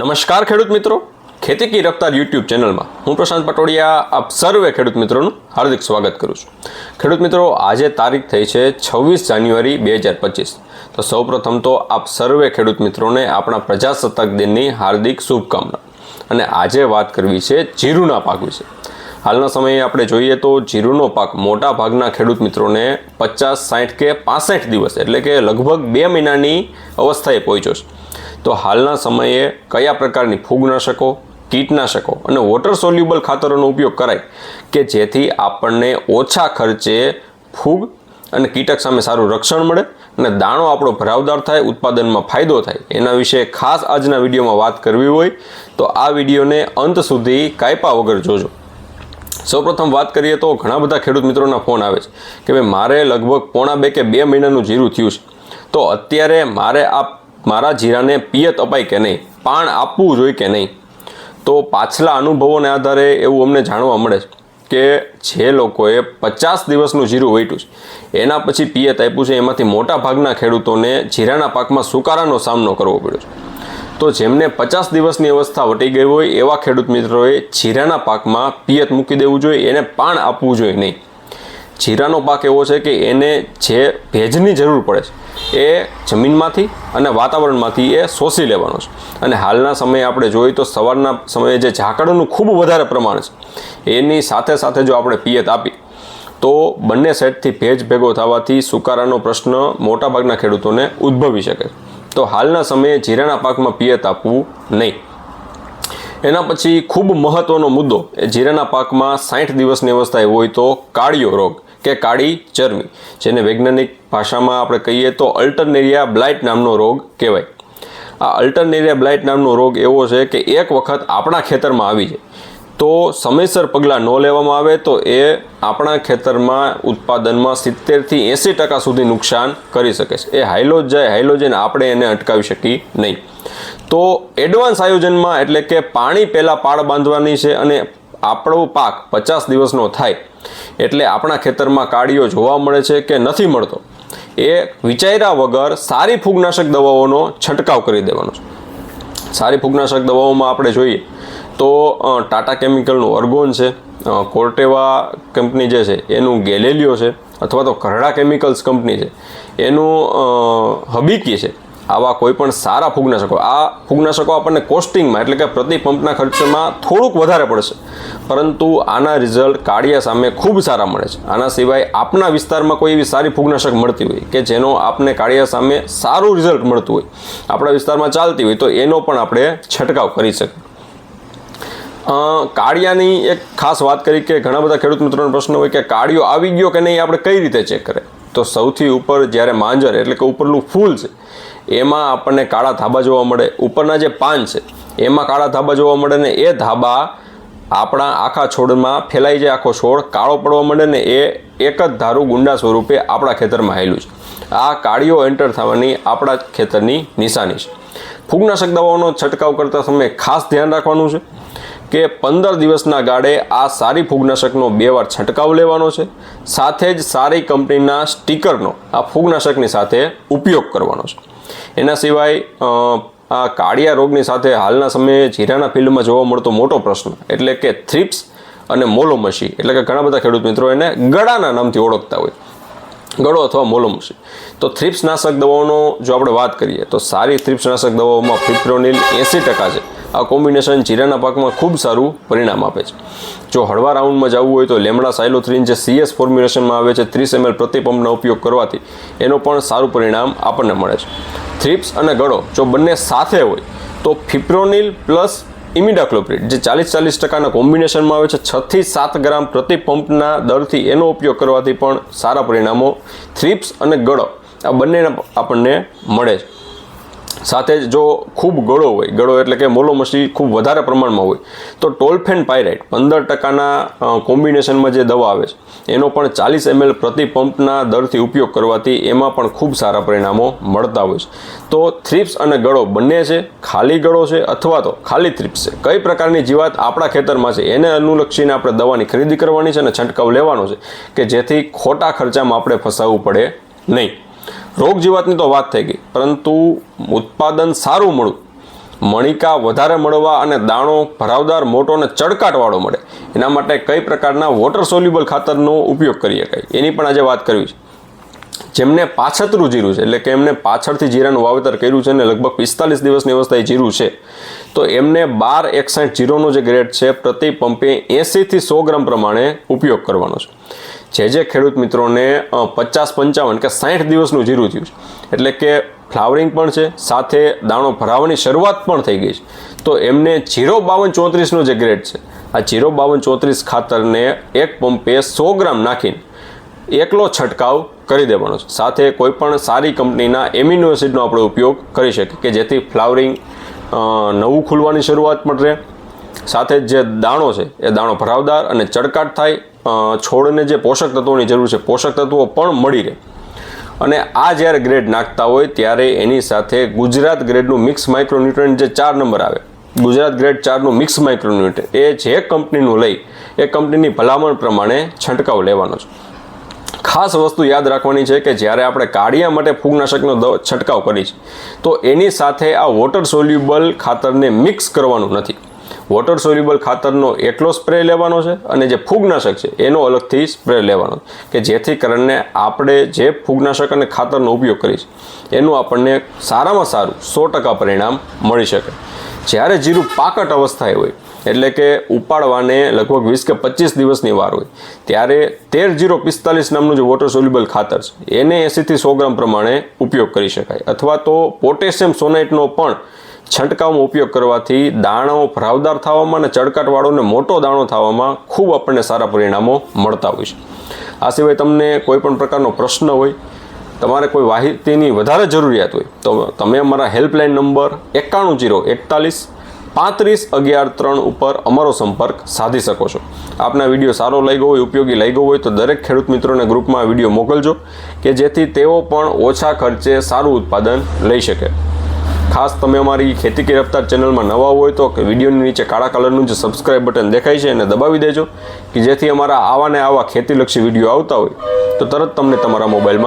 નમસ્કાર ખેડૂત મિત્રો. ખેતી કી રફતાર યુટ્યુબ ચેનલમાં હું પ્રશાંત પટોડિયા આપ સર્વે ખેડૂત મિત્રોનું હાર્દિક સ્વાગત કરું છું. ખેડૂત મિત્રો, આજે તારીખ થઈ છે છવ્વીસ જાન્યુઆરી બે હજાર પચીસ. તો સૌપ્રથમ તો આપ સર્વે ખેડૂત મિત્રોને આપણા પ્રજાસત્તાક દિનની હાર્દિક શુભકામના. અને આજે વાત કરવી છે જીરુના પાક વિશે. હાલના સમયે આપણે જોઈએ તો જીરુનો પાક મોટા ભાગના ખેડૂત મિત્રોને પચાસ સાઠ કે પાસઠ દિવસ એટલે કે લગભગ બે મહિનાની અવસ્થાએ પહોંચ્યો છે. તો હાલના સમયે કયા પ્રકારની ફૂગનાશકો, કીટનાશકો અને વોટર સોલ્યુબલ ખાતરોનો ઉપયોગ કરાય કે જેથી આપણને ઓછા ખર્ચે ફૂગ અને કીટક સામે સારું રક્ષણ મળે અને દાણો આપણો ભરાવદાર થાય, ઉત્પાદનમાં ફાયદો થાય. એના વિશે ખાસ આજના વિડીયોમાં વાત કરવી હોય તો આ વિડીયોને અંત સુધી કાયપા વગર જોજો. સૌપ્રથમ વાત કરીએ તો ઘણા બધા ખેડૂત મિત્રોના ફોન આવે છે કે ભાઈ, મારે લગભગ પોણા બે કે બે મહિનાનું જીરું થયું છે. તો અત્યારે મારે આ મારા જીરાને પિયત અપાય કે નહીં? પાણ આપવું જોઈએ કે નહીં? તો પાછલા અનુભવોને આધારે એવું અમને જાણવા મળે છે કે જે લોકોએ પચાસ દિવસનું જીરું વેટ્યું છે. એના પછી પિયત આપ્યું છે. એમાંથી મોટા ભાગના ખેડૂતોને જીરાના પાકમાં સુકારાનો સામનો કરવો પડ્યો છે. તો જેમને પચાસ દિવસની અવસ્થા વટી ગઈ હોય, એવા ખેડૂત મિત્રોએ જીરાના પાકમાં પિયત મૂકી દેવું જોઈએ. એને પાણ આપવું જોઈએ નહીં. જીરાનો પાક એવો છે કે એને જે ભેજની જરૂર પડે છે, એ જમીનમાંથી અને વાતાવરણમાંથી એ શોષી લેવાનો છે. અને હાલના સમયે આપણે જોઈએ તો સવારના સમયે જે ઝાકળનું ખૂબ વધારે પ્રમાણ છે, એની સાથે સાથે જો આપણે પિયત આપી, તો બંને સેટથી ભેજ ભેગો થવાથી સુકારાનો પ્રશ્ન મોટાભાગના ખેડૂતોને ઉદ્ભવી શકે તો હાલના સમયે જીરાના પાકમાં પિયત આપવું નહીં. એના પછી ખૂબ મહત્ત્વનો મુદ્દો, એ જીરાના પાકમાં સાઠ દિવસની અવસ્થાએ હોય તો કાળિયો રોગ. કે કાળી ચરમી જેને વૈજ્ઞાનિક ભાષામાં આપણે કહીએ તો અલ્ટરનેરિયા બ્લાઇટ નામનો રોગ કહેવાય. આ અલ્ટરનેરિયા બ્લાઇટ નામનો રોગ એવો છે કે એક વખત આપણા ખેતરમાં આવી જાય. તો સમયસર પગલાં ન લેવામાં આવે તો એ આપણા ખેતરમાં ઉત્પાદનમાં સિત્તેરથી એંસી ટકા સુધી નુકસાન કરી શકે છે. એ હાઇલોજ જાય હાઇલોજન આપણે એને અટકાવી શકીએ નહીં. તો એડવાન્સ આયોજનમાં એટલે કે પાણી પહેલાં પાળ બાંધવાની છે અને આપણો પાક પચાસ દિવસનો થાય એટલે આપણા ખેતરમાં કાળીઓ જોવા મળે છે કે નથી મળતો, એ વિચાર્યા વગર સારી ફૂગનાશક દવાઓનો છંટકાવ કરી દેવાનો છે. સારી ફૂગનાશક દવાઓમાં આપણે જોઈએ તો ટાટા કેમિકલનું અર્ગોન છે કોર્ટેવા કંપની જે છે, એનું ગેલેલિયો છે, અથવા તો કરડા કેમિકલ્સ કંપની છે, એનું હબીકી છે. આવા કોઈ પણ સારા ફૂગનાશકો. આ ફૂગનાશકો આપણને કોસ્ટિંગમાં એટલે કે પ્રતિ પંપના ખર્ચમાં થોડુંક વધારે પડશે. પરંતુ આના રિઝલ્ટ કાળિયા સામે ખૂબ સારા મળે છે. આના સિવાય આપના વિસ્તારમાં કોઈ એવી સારી ફૂગનાશક મળતી હોય કે જેનો આપને કાળિયા સામે સારું રિઝલ્ટ મળતું હોય, આપણા વિસ્તારમાં ચાલતી હોય તો એનો પણ આપણે છંટકાવ કરી શકીએ. કાળિયાની એક ખાસ વાત કરી કે ઘણા બધા ખેડૂત મિત્રોનો પ્રશ્ન હોય કે કાળિયો આવી ગયો કે નહીં આપણે કઈ રીતે ચેક કરે? તો સૌથી ઉપર જ્યારે માંજર એટલે કે ઉપરનું ફૂલ છે એમાં આપણને કાળા ધાબા જોવા મળે. ઉપરના જે પાન છે, એમાં કાળા ધાબા જોવા મળે ને એ ધાબા આપણા આખા છોડમાં ફેલાઈ જાય, આખો છોડ કાળો પડવા મળે ને એ એક જ ધારું ગુંડા સ્વરૂપે આપણા ખેતરમાં આવેલું છે. આ કાળીઓ એન્ટર થવાની આપણા ખેતરની નિશાની છે. ફૂગનાશક દવાઓનો છંટકાવ કરતા સમયે ખાસ ધ્યાન રાખવાનું છે કે પંદર દિવસના ગાળે આ સારી ફૂગનાશકનો બે વાર છંટકાવ લેવાનો છે. સાથે જ સારી કંપનીના સ્ટીકરનો આ ફૂગનાશકની સાથે ઉપયોગ કરવાનો છે. એના સિવાય આ કાળિયા રોગની સાથે હાલના સમયે જીરાના ફિલ્ડમાં જોવા મળતો મોટો પ્રશ્ન એટલે કે થ્રિપ્સ અને મોલોમસી. એટલે કે ઘણા બધા ખેડૂત મિત્રો એને ગળાના નામથી ઓળખતા હોય. ગળો અથવા મોલોમસી. તો થ્રિપ્સ નાશક દવાઓનો જો આપણે વાત કરીએ, તો સારી થ્રિપ્સ નાશક દવાઓમાં ફિપ્રોનિલ એંસી ટકા છે. આ કોમ્બિનેશન જીરાના પાકમાં ખૂબ સારું પરિણામ આપે છે. જો હળવા રાઉન્ડમાં જવું હોય તો લેમડા સાયલોથ્રીન જે સીએસ ફોર્મ્યુલેશનમાં આવે છે ત્રીસ એમએલ પ્રતિ પંપનો ઉપયોગ કરવાથી એનો પણ સારું પરિણામ આપણને મળે છે. થ્રિપ્સ અને ગળો જો બંને સાથે હોય તો ફિપ્રોનિલ પ્લસ ઇમિડાક્લોપ્રિડ જે ચાલીસ ચાલીસ ટકાના કોમ્બિનેશનમાં આવે છે છથી સાત ગ્રામ પ્રતિ પંપના દરથી એનો ઉપયોગ કરવાથી પણ સારા પરિણામો થ્રિપ્સ અને ગળો આ બંનેના આપણને મળે છે. સાથે જ જો ખૂબ ગળો હોય, ગળો એટલે કે મોલોમસી ખૂબ વધારે પ્રમાણમાં હોય, તો ટોલફેન પાયરાઇટ પંદર ટકાના કોમ્બિનેશનમાં જે દવા આવે છે, એનો પણ ચાલીસ એમએલ પ્રતિ પંપના દરથી ઉપયોગ કરવાથી એમાં પણ ખૂબ સારા પરિણામો મળતા હોય છે. તો થ્રિપ્સ અને ગળો બંને છે, ખાલી ગળો છે અથવા તો ખાલી થ્રિપ્સ છે? કઈ પ્રકારની જીવાત આપણા ખેતરમાં છે? એને અનુલક્ષીને આપણે દવાની ખરીદી કરવાની છે અને છંટકાવ લેવાનો છે કે જેથી ખોટા ખર્ચામાં આપણે ફસાવવું પડે નહીં. રોગ જીવાતની તો વાત થઈ ગઈ. પરંતુ ઉત્પાદન સારું મળવું મણિકા વધારે મળવા અને દાણો ભરાવદાર મોટો અને ચડકાટવાળો મળે. એના માટે કઈ પ્રકારના વોટર સોલ્યુબલ ખાતરનો ઉપયોગ કરી શકાય? એની પણ આજે વાત કરવી છે. જેમને પાછતરું જીરું છે, એટલે કે એમને પાછળથી જીરાનું વાવેતર કર્યું છે અને લગભગ પિસ્તાલીસ દિવસની અવસ્થાએ જીરું છે, તો એમને બાર એકસાઠ જીરોનો જે ગ્રેડ છે, પ્રતિ પંપે એંસીથી સો ગ્રામ પ્રમાણે ઉપયોગ કરવાનો છે. જે જે ખેડૂત મિત્રોને પચાસ પંચાવન કે સાઠ દિવસનું જીરું થયું છે, એટલે કે ફ્લાવરિંગ પણ છે, સાથે દાણો ભરાવાની શરૂઆત પણ થઈ ગઈ છે, તો એમને જીરો બાવન ચોત્રીસનો જે ગ્રેડ છે, આ જીરો બાવન ચોત્રીસ ખાતરને એક પંપે સો ગ્રામ નાખીને એકલો છંટકાવ કરી દેવાનો છે. સાથે કોઈપણ સારી કંપનીના એમિનો એસિડનો આપણે ઉપયોગ કરી શકીએ કે જેથી ફ્લાવરિંગ નવું ખુલવાની શરૂઆત પણ રહે. સાથે જે દાણો છે, એ દાણો ભરાવદાર અને ચડકાટ થાય છોડને જે પોષક તત્વોની જરૂર છે, પોષક તત્વો પણ મળી રહે. અને આ જ્યારે ગ્રેડ નાખતા હોય ત્યારે એની સાથે ગુજરાત ગ્રેડનું મિક્સ માઇક્રોન્યુટ્રન્ટ જે ચાર નંબર આવે, ગુજરાત ગ્રેડ ચારનું મિક્સ માઇક્રોન્યુટ્રન્ટ એ જે કંપનીનું લઈ, એ કંપનીની ભલામણ પ્રમાણે છંટકાવ લેવાનો છે. ખાસ વસ્તુ યાદ રાખવાની છે કે જ્યારે આપણે કાળિયા માટે ફૂગનાશકનો છંટકાવ કરી છે, તો એની સાથે આ વોટર સોલ્યુબલ ખાતરને મિક્સ કરવાનું નથી. વોટર સોલ્યુબલ ખાતરનો એકલો સ્પ્રે લેવાનો છે અને જે ફૂગનાશક છે, એનો અલગથી સ્પ્રે લેવાનો. કે જેથી કરીને આપણે જે ફૂગનાશક અને ખાતરનો ઉપયોગ કરીશ એનું આપણને સારામાં સારું સો ટકા પરિણામ મળી શકે. જ્યારે જીરું પાકટ અવસ્થાએ હોય, એટલે કે ઉપાડવાને લગભગ વીસ કે પચીસ દિવસની વાર હોય, ત્યારે તેર જીરો પિસ્તાલીસ નામનું જે વોટર સોલ્યુબલ ખાતર છે, એને એંસીથી સો ગ્રામ પ્રમાણે ઉપયોગ કરી શકાય. અથવા તો પોટેશિયમ સોનાઇટનો પણ છંટકાવમાં ઉપયોગ કરવાથી દાણો ભરાવદાર થવામાં અને ચળકાટવાળો અને મોટો દાણો થવામાં ખૂબ આપણને સારા પરિણામો મળતા હોય છે. આ સિવાય તમને કોઈ પણ પ્રકારનો પ્રશ્ન હોય, તમારે કોઈ માહિતીની વધારે જરૂરિયાત હોય, તો તમે અમારા હેલ્પલાઇન નંબર એકાણું જીરો એકતાલીસ પાંત્રીસ અગિયાર ત્રણ ઉપર અમારો સંપર્ક સાધી શકો છો. આપના વીડિયો સારો લાગ્યો હોય, ઉપયોગી લાગ્યો હોય, તો દરેક ખેડૂત મિત્રોને ગ્રુપમાં વીડિયો મોકલજો, કે જેથી તેઓ પણ ઓછા ખર્ચે સારું ઉત્પાદન લઈ શકે. ખાસ તમે અમારી ખેતી કે રફતાર ચેનલમાં નવા હોય તો વિડીયોની નીચે કાળા કલરનું જે સબસ્ક્રાઇબ બટન દેખાય છે એને દબાવી દેજો, કે જેથી અમારા આવા ને આવા ખેતીલક્ષી વીડિયો આવતા હોય, તો તરત તમને તમારા મોબાઈલમાં